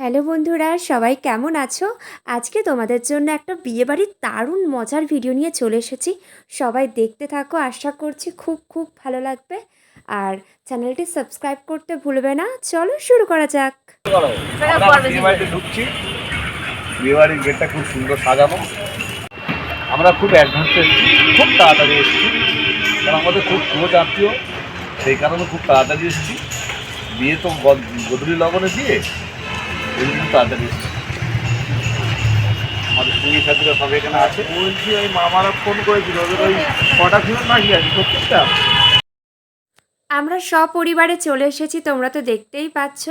Hello বন্ধুরা, সবাই কেমন আছো? আজকে তোমাদের জন্য একটা বিয়েবাড়ির দারুণ মজার ভিডিও নিয়ে চলে এসেছি। সবাই দেখতে থাকো, আশা করছি খুব খুব ভালো লাগবে। আর চ্যানেলটি সাবস্ক্রাইব করতে ভুলবে না। চলো শুরু করা যাক। আমরা বিয়ে বাড়িতে ঢুকছি। বিয়ে গেটটা খুব সুন্দর সাজানো। আমরা খুব অ্যাডভান্স খুব তাড়াতাড়ি এসেছি। কারণ আমাদের খুব ক্লোজ আত্মীয়, সেই কারণে খুব তাড়াতাড়ি এসেছি। বিয়ে তো গদুলি লগনে বিয়ে ওই জন্য তাড়াতাড়ি এসেছি আমাদের সঙ্গী সাথীরা সব এখানে আছে। বলছি ওই মামারা ফোন করেছিল ওদের ওই কটা ছিল নাকি আছে প্রত্যেকটা আমরা সপরিবারে চলে এসেছি তোমরা তো দেখতেই পাচ্ছ।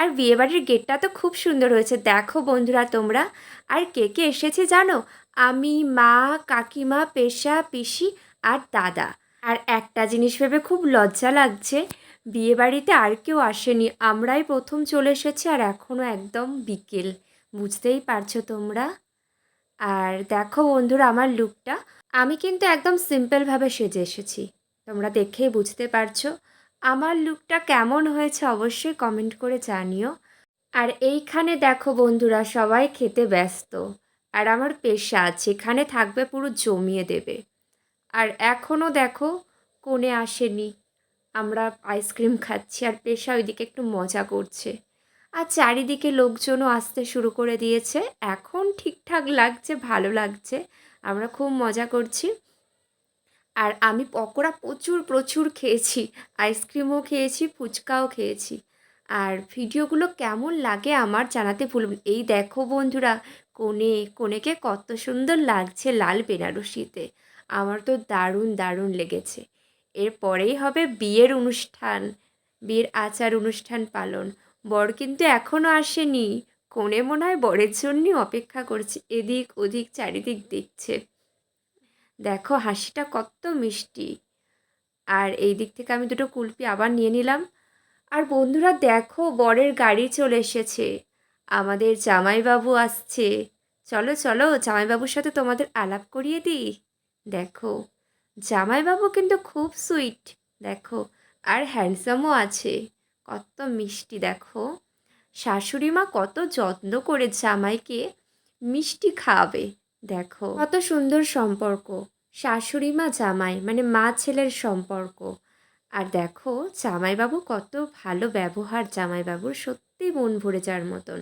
আর বিয়েবাড়ির গেটটা তো খুব সুন্দর হয়েছে। দেখো বন্ধুরা তোমরা আর কে কে এসেছে জানো? আমি মা কাকিমা পেশা পিসি আর দাদা। আর একটা জিনিস ভেবে খুব লজ্জা লাগছে বিয়েবাড়িতে আর কেউ আসেনি। আমরাই প্রথম চলে এসেছি আর এখনও একদম বিকেল। বুঝতেই পারছ তোমরা? আর দেখো বন্ধুরা, আমার লুকটা। আমি কিন্তু একদম সিম্পলভাবে সেজে এসেছি। তোমরা দেখেই বুঝতে পারছ। আমার লুকটা কেমন হয়েছে অবশ্যই কমেন্ট করে জানিও। আর এইখানে দেখো বন্ধুরা, সবাই খেতে ব্যস্ত। আর আমার পেশা যেখানে থাকবে পুরো জমিয়ে দেবে। আর এখনও দেখো কোণে আসেনি। আমরা আইসক্রিম খাচ্ছি আর পেশা ওইদিকে একটু মজা করছে। আর চারিদিকে লোকজনও আসতে শুরু করে দিয়েছে। এখন ঠিকঠাক লাগছে, ভালো লাগছে। আমরা খুব মজা করছি। আর আমি পকোড়া প্রচুর প্রচুর খেয়েছি। আইসক্রিমও খেয়েছি, ফুচকাও খেয়েছি। আর ভিডিওগুলো কেমন লাগে আমার জানাতে ভুলবেন এই দেখো বন্ধুরা, কোণে, কোণেকে কত সুন্দর লাগছে লাল বেনারসিতে। আমার তো দারুণ দারুণ লেগেছে। এরপরেই হবে বিয়ের অনুষ্ঠান, বিয়ের আচার অনুষ্ঠান পালন। বর কিন্তু এখনও আসেনি। কোণে মনে হয় বরের জন্যই অপেক্ষা করছে, এদিক ওদিক চারিদিক দেখছে। দেখো হাসিটা কত মিষ্টি। আর এই দিক থেকে আমি দুটো কুলপি আবার নিয়ে নিলাম। আর বন্ধুরা দেখো বরের গাড়ি চলে এসেছে। আমাদের জামাইবাবু আসছে। চলো চলো, জামাইবাবুর সাথে তোমাদের আলাপ করিয়ে দিই। দেখো। জামাইবাবু কিন্তু খুব সুইট, দেখো, আর হ্যান্ডসামও আছে। কত মিষ্টি, দেখো। শাশুড়ি মা কত যত্ন করে জামাইকে মিষ্টি খাওয়াবে, দেখো। কত সুন্দর সম্পর্ক, শাশুড়ি মা জামাই মানে মা ছেলের সম্পর্ক। আর দেখো, জামাইবাবু কত ভালো ব্যবহার জামাইবাবুর, সত্যি মন ভরে যাওয়ার মতন।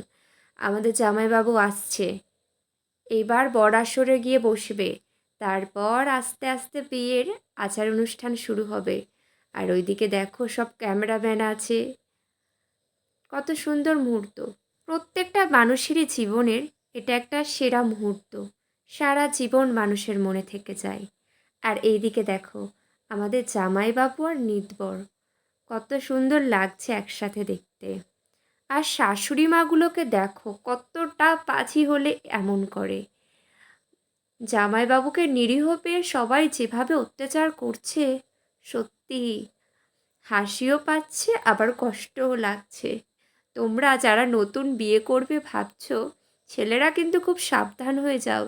আমাদের জামাইবাবু আসছে এবার বর আসরে গিয়ে বসবে। তারপর আস্তে আস্তে বিয়ের আচার অনুষ্ঠান শুরু হবে। আর ওইদিকে দেখো সব ক্যামেরাম্যান আছে। কত সুন্দর মুহূর্ত। প্রত্যেকটা মানুষেরই জীবনের এটা একটা সেরা মুহূর্ত। সারা জীবন মানুষের মনে থেকে যায়। আর এইদিকে দেখো, আমাদের জামাইবাবু আর নিতবর। কত সুন্দর লাগছে একসাথে দেখতে। আর শাশুড়ি মাগুলোকে দেখো, কতটা পাজি হলে এমন করে। জামাইবাবুকে নিরীহ পেয়ে সবাই যেভাবে অত্যাচার করছে, সত্যি হাসিও পাচ্ছে, আবার কষ্টও লাগছে। তোমরা যারা নতুন বিয়ে করবে ভাবছ, ছেলেরা কিন্তু খুব সাবধান হয়ে যাও।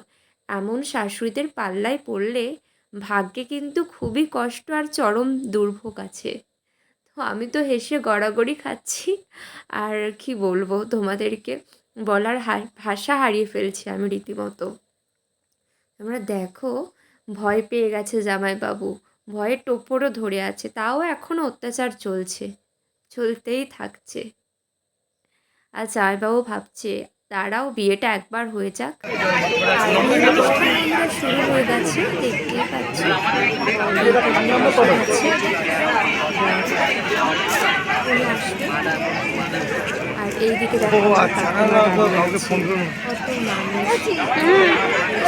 এমন শাশুড়িদের পাল্লায় পড়লে ভাগ্যে কিন্তু খুবই কষ্ট আর চরম দুর্ভোগ আছে। তো আমি তো হেসে গড়াগড়ি খাচ্ছি, আর কি বলব তোমাদেরকে? বলার ভাষা হারিয়ে ফেলছি আমি রীতিমতো। তোমরা দেখো ভয় পেয়ে গেছে জামাইবাবু। ভয়ে টোপরও ধরে আছে তাও এখনও অত্যাচার চলছে চলতেই থাকছে। আর জামাইবাবু ভাবছে তারাও বিয়েটা একবার হয়ে যাক। শুরু হয়ে গেছে দেখতেই পাচ্ছি। আর এইদিকে দেখো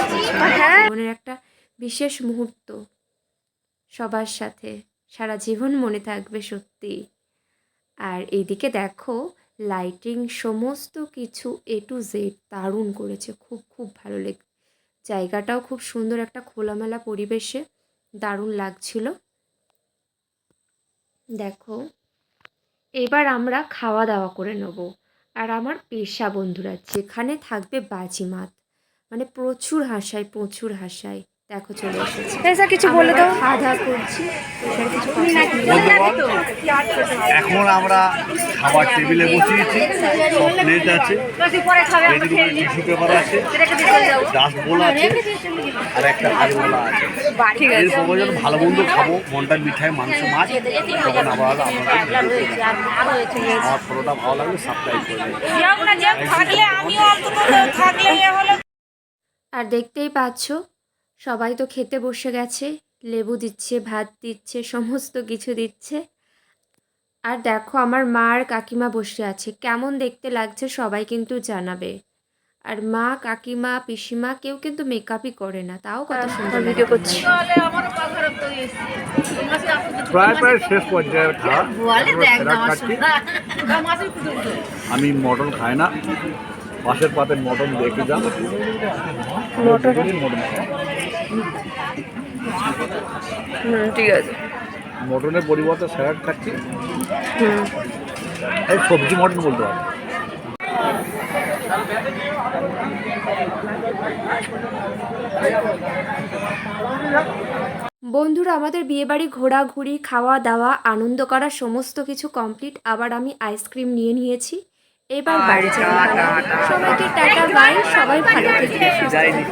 জীবনের একটা বিশেষ মুহূর্ত। সবার সাথে সারা জীবন মনে থাকবে সত্যি। আর এইদিকে দেখো লাইটিং সমস্ত কিছু এ টু জেড দারুণ করেছে। খুব খুব ভালো লেগ, জায়গাটাও খুব সুন্দর একটা খোলামেলা পরিবেশে দারুণ লাগছিল। দেখো, এবার আমরা খাওয়া দাওয়া করে নেব। আর আমার পেশা বন্ধুরা যেখানে থাকবে বাজিমাত। মানে প্রচুর হাসায় প্রচুর হাসায়। দেখো চলে এসেছি। এসা কিছু বলে দাও। খাওয়া করছি। এখন আমরা খাবার টেবিলে বসিয়েছি সব প্লেট আছে। টিস্যু পেপার আছে। ডাস্টবোল আছে। আর একটা হাড়িওয়ালা আছে। ঠিক এর প্রয়োজন ভালো মন্দ খাব মনটা মিঠাই মাংস মাছ তখন আবার আমার ফটোটা ভালো লাগলে সাবস্ক্রাইব থাকলে আমিও অন্তত থাকলে এ হলো আর দেখতেই পাচ্ছ সবাই তো খেতে বসে গেছে লেবু দিচ্ছে ভাত দিচ্ছে সমস্ত কিছু দিচ্ছে। আর দেখো আমার মা আর কাকিমা বসে আছে কেমন দেখতে লাগছে সবাই কিন্তু জানাবে। আর মা কাকিমা পিসিমা কেউ কিন্তু মেকআপই করে না তাও কত সুন্দর ভিডিও করছি। প্রায় প্রায় শেষ পর্যায়ের খাওয়া। আমি মটন খাই না। পাশের পাতে মটন দেখে যান। মটন? ঠিক আছে। মটনের পরিবর্তে স্যালাড খাচ্ছি। এই সবজি মটন বলতে পারব বন্ধুরা আমাদের বিয়েবাড়ি ঘোরাঘুরি খাওয়া দাওয়া আনন্দ করা সমস্ত কিছু কমপ্লিট আবার আমি আইসক্রিম নিয়ে নিয়েছি। এবার বাড়ি যাওয়া সবাইকে টাটা বাই সবাই ভালো থেকে। যাইনি।